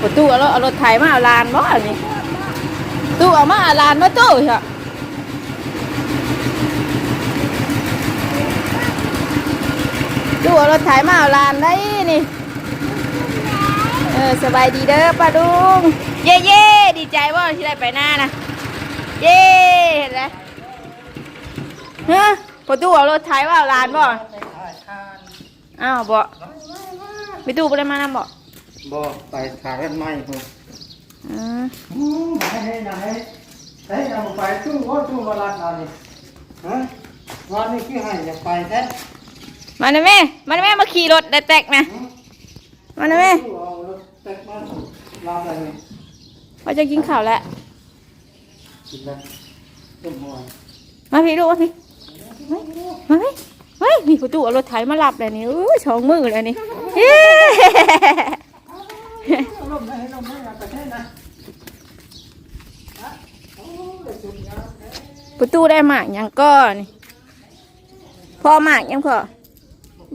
ประตูเอารถเอารถไถมาเอาลานบ่อันนี้ตู้เอามาเอาลานมาตู้เหรอตู้เอารถไถมาเอาลานได้นี่เออสบายดีเด้อป้าดุงเย่เย่ดีใจว่าที่ได้ไปหน้านะเย่เห็นไหมฮะประตูเอารถไถมาเอาลานบ่อ้าวบ่ไปตู้ไปได้มานำบ่ บ่ไปถ่ายกันใหม่พุ่นอืมอืมไหนไหนไหนไหนเอาไปตู้ว่าตู้มาลัดเอานี่ฮะวันนี้คือให้อยากไปแท้มาหน่อยแม่มาหน่อยแม่มาขี่รถได้แตกนะมาหน่อยแม่ตู้เอารถแตกมาลาอะไรนี่ว่าจะกินข้าวแล้วกินแล้วต้มหอยมาพี่ลูกมาพี่มาพี่เฮ้ยมีประตูเอารถไถมารับเลยนี่อู้สองมือเลยนี่เฮ้ ลมได้ลมได้อยากไปแท้นะฮะโอ้ยสุดยอดเลยประตูได้หมากยังก็นี่พ่อหมากยังพ่อ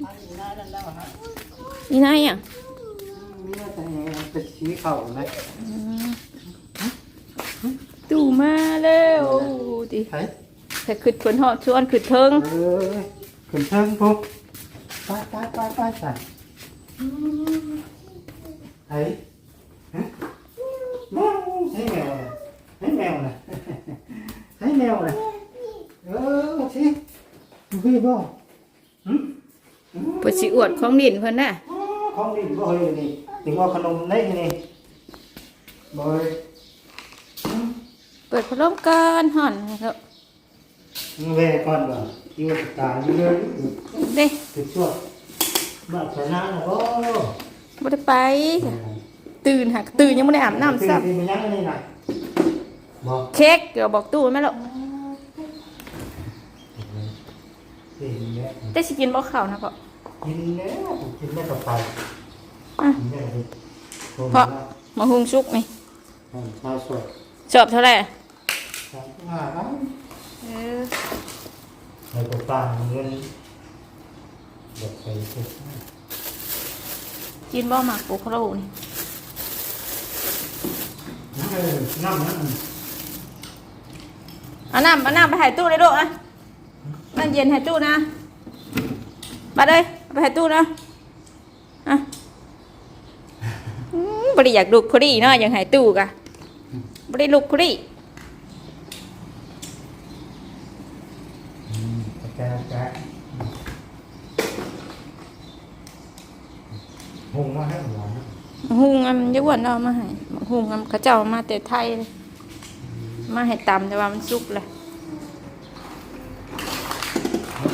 ไปนายนั่นแล้วฮะนี่นายอะมีแต่เป็นสีเข่าไหมตู่มาแล้วดิเฮ้ยแต่ขึ้นฝนหอดชวนขึ้นเทิงเออขึ้นเทิงปุ๊บไปไปไปไปไป เฮ้ยฮะแมวให้แมวเลยให้แมวเลยให้แมวเลยเออสิพี่บ่หืมเปิดสิอวดของดินเพิ่นน่ะของดีบ่เฮ้ยนี่ถึงว่าขนมได้นี่บ่เฮ้ยเปิดพัดลมกันห่อนครับมึงแว่ก่อนบ่อยู่ตายอยู่เลยเด้ติดชั่วบ้าชนะนะบ่ บ่ได้ไป ตื่นหักตื่นยังไม่ได้อาบน้ำซ้ตื่นไปยังนี่น่ะบ่ำเค้กเดี๋ยวบอกตู้ไหมลูกกินแล้วได้สิกินบ่ข้าวนะพ่อกินแล้วกินแล้วก็ไปอะกินแล้วก็เพราะมาหุงซุกนี่ชาวสวยชอบเท่าไหร่สามห้าครับเออในตัวปลาเงินเด็กไปสิ กินบ่หมักปูคาราบูนี่เออน้ำนั่นเอาน้ำเอาน้ำไปใหายตู้เลยลูกนะน้ำเย็นใหายตู้นะ มาเลยเอาไปใหายตู้นะอะอืมบริอยากลุกคุรีเนาะยังใหายตู้กะบริลุกคุรี แกแกหง มาให้หวานหุงอันยวนเอามาให้หุงอันเขาเจ้ามาแต่ไทยเลยมาให้ตำแต่ว่ามันสุกเลย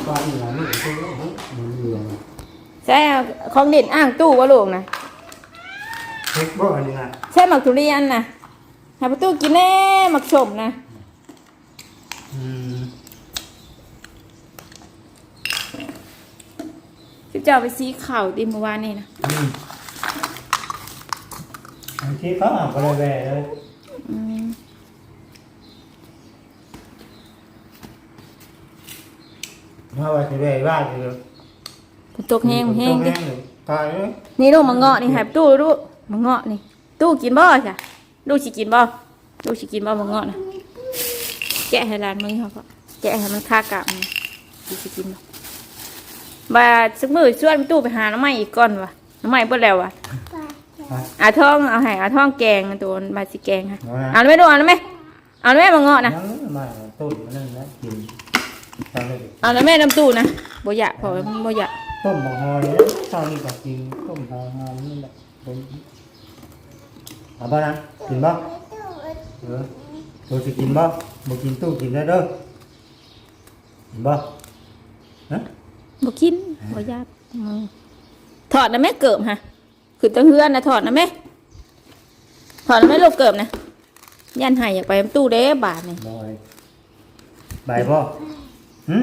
ปลาหวานนี่คือมันเหลืองใช่เอาของเด่นอ่างตู้วะลูกนะเฮ็ดบ่อันนี้น่ะใช่หมักทุเรียนนะหาประตูกินแน่หมักสมนะอืมที่เจ้าไปซีข่าวดิเมื่อวานนี่นะอืม บางทีเขาอ่านก็เลยแหวะเลยอืมเพราะว่าจะแหวะว่าอยู่ฝนตกแห้งแห้งดิเลยตายเลยนี่ลูกมาเงาะนี่หายตู้ลูกมาเงาะนี่ ตู้กินบ่จ้ะลูกสิกินบ่ลูกสิกินบ่มาเงาะนะแกะให้ร้านมึงเขาก็แกะให้มันคากะมันลูกสิกินบ่บาดสักมือชวนตู้ไปหาน้ำไม้อีกก้อนวะน้ำไม้เบิดแล้ววะ อาท่องเอาให้อาท่องแกงตัวบาดสิแกงค่ะเอาแล้วไหม่ดูเอาแล้วไหมเอาแล้วไหมมาเงาะนะยังมาต้นมันนั่นนะกินตามเลยเอาแล้วแม่น้ำตู้นะบ่อยากพอมันบ่อยากต้มบางหอยเนี่ยเช้านี้ก็กินต้มบางหอยนี่แหละผมเอาบ้านะกินบ้าเออตัวจะกินบ้าบ่กินตู้กินได้เด้อกินบ้าฮะบ่กินบ่อยากอืมถอดนะแม่เกิบฮะ คือตั้งเฮือนนะถอดนะแม่ถอดนะแม่ลูกเกิบนะยันใหายอยากไปน้ำตู้เด้บาทนี่บอยบายพ่อหึ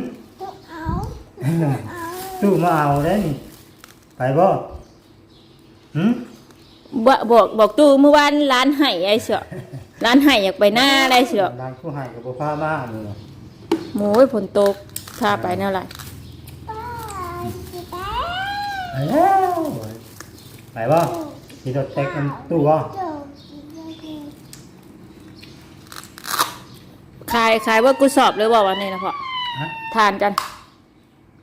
ตู้มาเอาได้นี่ไปบ่หึบ่บอกบอกตู้เมื่อวานร้านไห้ไอ้เสือร้านไห้อยากไปหน้าได้เสือร้านผู้ให้กับบ่พามานี่เนาะโม้ยฝนตกพาไปแนวไรไปแล้ว ไปบ่มีรถเต็กมันตู้บ่ขายขายว่ากูสอบเลยบอกวันนี้นะพ่อฮะทานกัน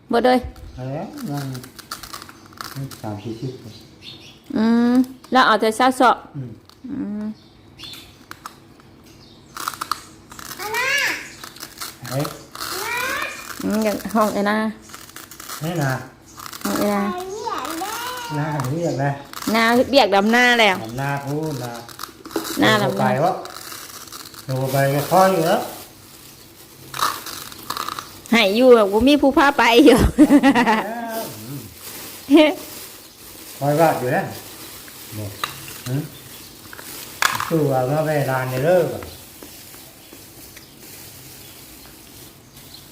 เบิดเลยอะไรยังสามสี่สิบอืมแล้วเอาแต่ซาสอบอืมอืมเฮ้ยอืมอย่างห้องไอ้นานี่นะห้องไอ้นา หน้าเรียกนะหน้าเบียกดำหน้าแล้วหน้าพูดนะหน้าลดำงหไปน้าวะลงไปก็คอยอยู่แล้วให้อยู่แบบกูมีผู้พาไปอยู่คอยว่าอยู่แล้วเนี่ยหืมตู้เอามาไปลานในเลิก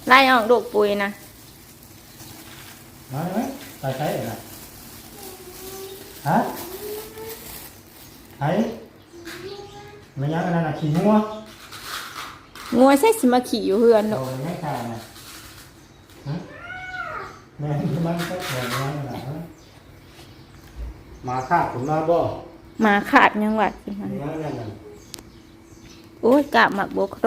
ไล่ออกลูกปุยนะมาไหมไปใช้อะไร ฮะไอ้ไม่ยังอะไรนะขี้มัวงัวใส่สิมาขี่อยู่เฮือนโดลูกนไม่ขาดนะฮะแม่มันก็โดนยังไงนะมาฆ่าผมมาบ่หมาขาดยังหวัดสิมันยังไงนะโอ้ยกะหมักโบกโร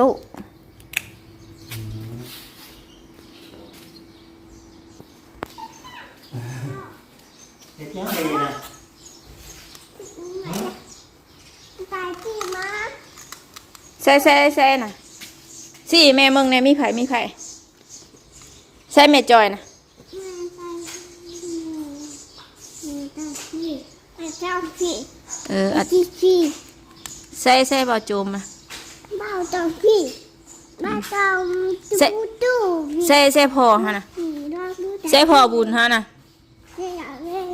เด็กยังไงนะ ใส่ใส่ใส่น่ะสี่แม่มึงเนี่ยมีไผมีไผใส่แม่จอยนะเจ้าพี่เอออะพี่พี่ใส่ใส่บ่โจมนะบ้าเจ้าพี่บ้าเจ้าตู้ตู้ใส่ใส่พ่อฮะนะพี่รอดูใส่พ่อบุญฮะนะ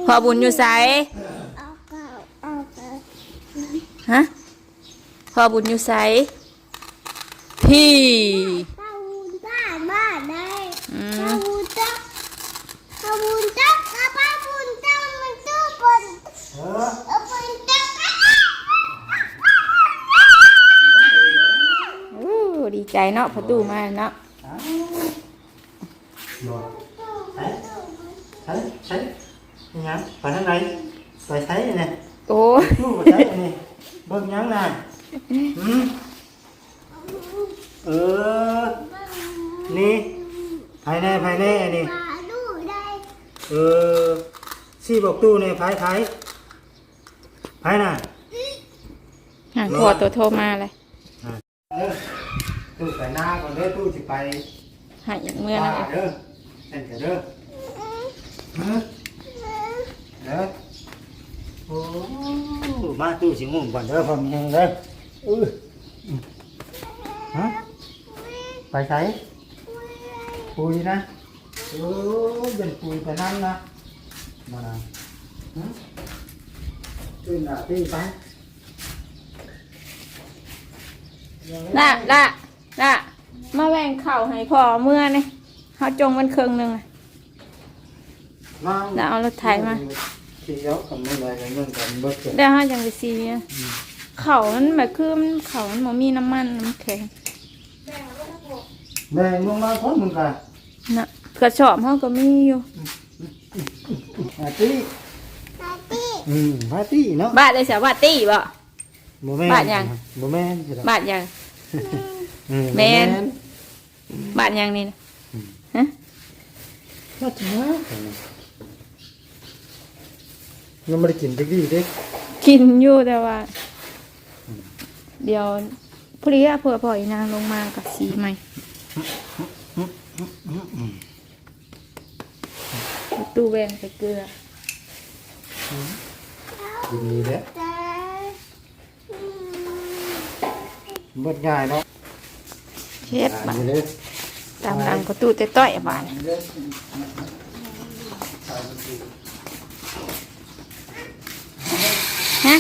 พ่อบุญอยู่ไสเอาเก่าเอาเก่าฮะพ่อบุญอยู่ไส พี่เต้าบุญบ้านบ้านได้อืเต้ามบุญจักเต้าบุญจักเอาไปบุญจักมันตู้บนเออเอาโอ้ดีใจเนาะประตูมาเนาะใช้ใช้ยังไปทางไหนไปใช้เนี่ยโอ้ลูกไปใช้นี่เบิ่งยังนะอืม เออ นี่ภายในภายในอันนี้มาดูได้เออซี่บอกตู้ในภายภายภายน่ะหาพ่อตัวโทรมาเลยเด้อตู้ไปหน้าก่อนเด้อตู้สิไปหายอย่างเมื่อป่านะเด้อเส้นกันเด้อฮะเด้อโอ้มาตู้สิงุ่มก่อนเด้อพอมียังเด้ออื้อฮะ ไปใช้ปุยนะโอ้เป็นปุยไปนั่นนะมานะฮะขึ้นหน้าที่ไปละละละมาแบ่งเข่าวให้พ่อเมื่อนี่เขาจงมันเครื่องหนึ่งอะมาแล้วเอารถไถมาเที่ยวกับมืออะไรกันเงินกันเบิดเกิดเดี๋ยวห้าจังไปซีอะเข่ามันแบบคือมันเข่ามันบ่มีน้ำมันน้ำแข็ง แม่งลงมาพ้นมึงกันนะกระสอบเขาก็มีอยู่ ปาร์ตี้ปาร์ตี้อืมปาร์ตี้เนาะบาทเลยสาวาตี้บ่ บ่แม่นบาทยัง บ่แม่นสิล่ะบาทยัง อืแม่นบ่บาทยังนี่นะฮะก็จ้ายังไม่ได้กินจักดีเด้กินอยู่แต่ว่า เดี๋ยวพรุ่งนี้เผื่อพ่ออีนางลงมากับสีใหม่ ตู้แบงใส่เกลือกินดีเด้แต่เบิดง่ายเนาะเช็ดอ่าบาทนี่เด้อตามหลังก็ตู้แต่ต้อยบาทเด้อฮะ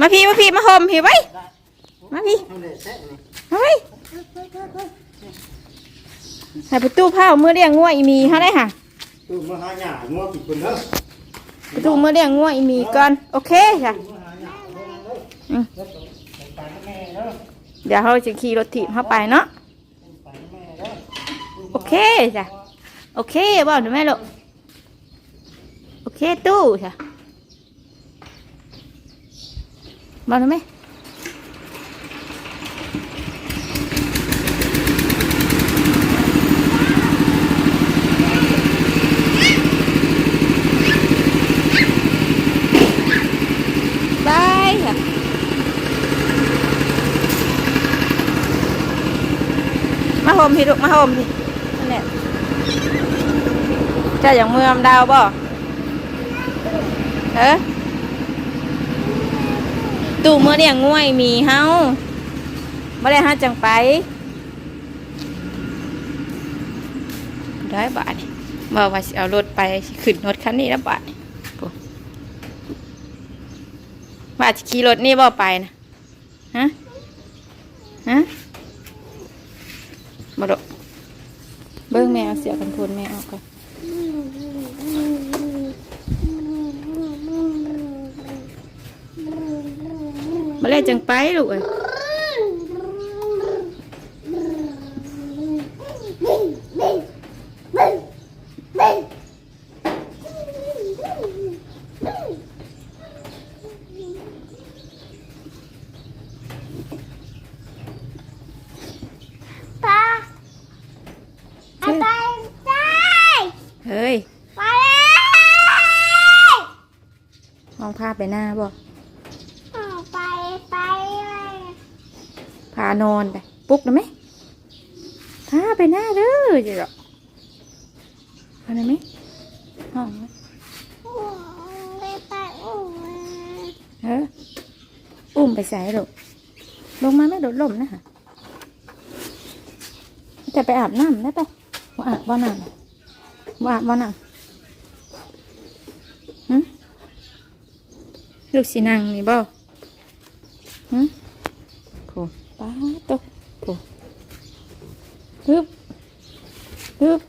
มาพี่มาพี่มาห่มพี่ไว้มาพี่เอาเลยแซะนี่มาไว้ ให้ประตูผ้าเมื่อเรียงงัวอีมีเฮาได้ค่ะตู้มาหาหญ้างัวกินคนเด้อประตูเมื่อเรียงงัวอีมีก่อนโอเคจ้ะตู้มาหาหญ้าเด้อเด้ออืมเด้อไปกับแม่เด้อเดี๋ยวเราจะขี่รถถีบเข้าไปเนาะไปกับแม่เด้อโอเคจ้ะโอเคบ่เดี๋ยวแม่ลูกโอเคตู้จ้ะมาแล้วไหมบายค่ะ มาโฮมพี่ลูกมาโฮมพี่นั่นแหละเจะอย่างเมืองดาวบ่เออตู่เมื่อเนี่ยง่วยมีเฮาไม่ได้หาจังไปได้บาทนี่บอกว่าสิเอารถไปสิขึ้นรถคันนี้แล้วบาทนี่ปุ๊ว่าจะขี่รถนี่บ่ไปนะฮะฮะ มาดเบิ้งแมวเสียกันทนแมวก่อนมาเล่จังไปลูกเอ้ย ปลาเอาไปได้ เฮ้ย ไปเลย มองภาพ ไปหน้าบ่เอาไปไปเลยพานอนไปปลุกได้ไหมพาไปหน้าเด้อจีหรอกพาได้ไหมห้องไหมโอ้ยไปโอ้ยเอออุ้มไปใส่ลูกลงมาไม่โดดล่มนะฮะจะไปอาบน้ำได้ปะว่าอาบบ่น้ำว่าอาบบ่น้ำ ลูกสีนังนี่บ่หึโผป้าโตโผฮึบฮึบ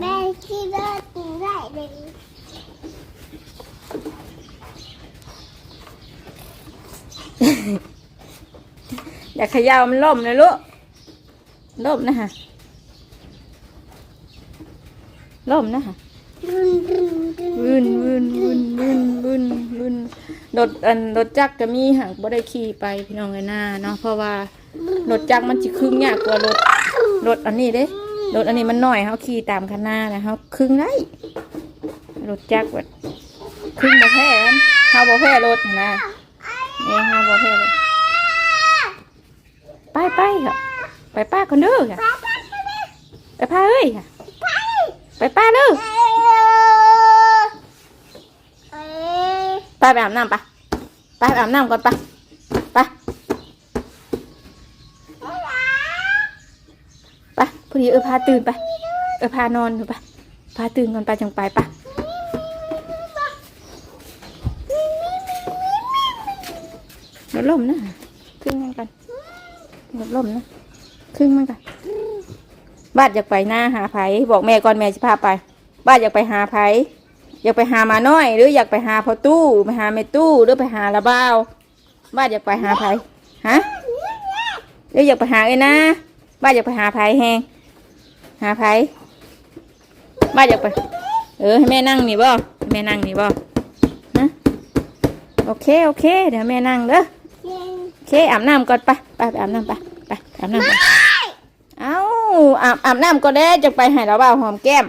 แม่คิดว่าถึงได้เลยอย่าเขย่ามันล่มเลยลูกล่มนะฮะล่มนะฮะรุนรุนรุนวืนวืนวืนวืนวืนวืน รถอันรถจักรก็มีหากบ่ได้ขี่ไปพี่น้องไอ้หน้าเนาะเพราะว่ารถจักรมันจะครึ่งยากกว่ารถรถอันนี้เด้รถอันนี้มันหน้อยเขาขี่ตามคันหน้านะเขาครึ่งได้รถจักรแบบครึ่งบ่แพ้เขาบ่แพ้รถนะเองเขาบ่แพ้รถไปไปค่ะไปป้าคนเด้อค่ะไปพาเอ้ยค่ะไปป้าเด้อ เอ้ย ไปไปอาบน้ำปะไปไปอาบน้ำก่อนปะไปไปพอดีเออพาตื่นไป เออพานอนอยู่ปะพาตื่นก่อนไปจังไปปะลดลมนะครึ่งมันกันลดลมนะครึ่งมันกันบ้านอยากไปหน้าหาไผบอกแม่ก่อนแม่จะพาไป บ้านอยากไปหาไผ อยากไปหามาน้อย หรืออยากไปหาพอตู้ไปหาเมตู้หรือไปหาละบ้าวบ้านอยากไปหาไผฮะหรืออยากไปหาไอ้นะบ้านอยากไปหาไผแหงหาไผบ้านอยากไป เออให้แม่นั่งนี่บ่ให้แม่นั่งนี่บ่ฮะโอเคโอเค เดี๋ยวแม่นั่งเด้อเย็นโอเคอาบน้ำก่อนไปไปไปอาบน้ำไปไปไปอาบน้ำไปเอ้าอาบอาบน้ำก็ได้จะไปให้ละบ้าวหอมแก้ม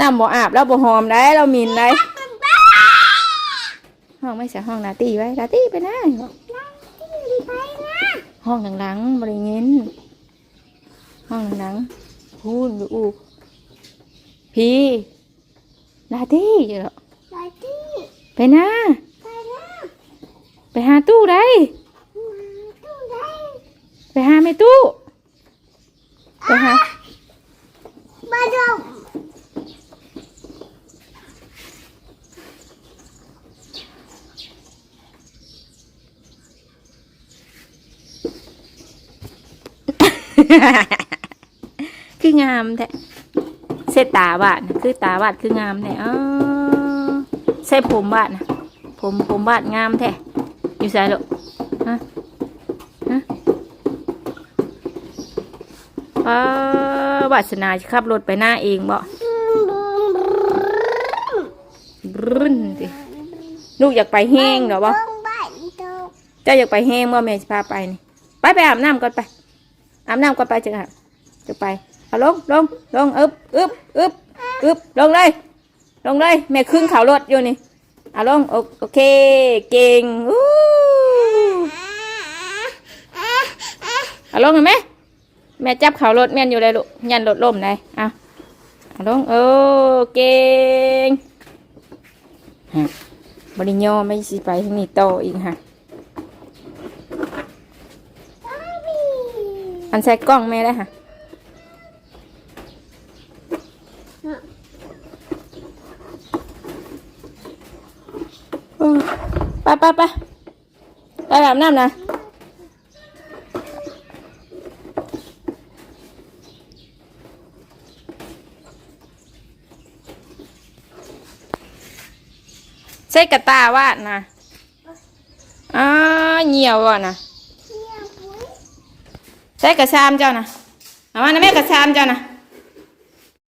น้ำบ่อาบแล้วบ่หอมได้เรามินได้ห้องไม่ใช่ห้องนาตีไว้นาตีไปนะไปนะห้องหลังๆบริเงินห้องหลังๆพูนอยู่อูพี่นาตีอยู่หรอไปที่ไปนะไปนะไปหาตู้ได้ตู้ได้ไปหาไม่ตู้ไปหามาดม คืองามแท้เส้ตาบาดน่ะคือตาบาดคืองามแท้อ๋อใส่ผมบาดนะผมผมบาดงามแท้อยู่ใส่ลูกฮะฮะป้าวาสนาจะขับรถไปหน้าเองบ่บรึ้นสิลูกอยากไปแห้งเหรอบ่ต้องบ้านตกเจ้าอยากไปแห้งบ่แม่สิพาไปนี่ ไปไปอาบน้ำก่อนไป อาบน้ำก่อนไปจังหะจะไปเอาลงลงลงอึบอึบอึบอึบลงเลยลงเลยแม่ครึ่งเขารถอยู่นี่เอาลงโอโอเค เก่งอู้เอาลงเห็นไหมแม่จับเขารถแม่นอยู่เลยลูกยันรถล่มเลยเอาเอาลงโอเก่งฮะบริญอไม่สิไปที่นี่โตอีกฮะ อันใส่กล้องแม่ได้ค่ะเออไปไปไปไปอาบน้ำนะใส่กระตาวาดนะอ้าเหี่ยวว่ะนะ ใส่กระชามเจ้านะเอามานะแม่กระชามเจ้านะ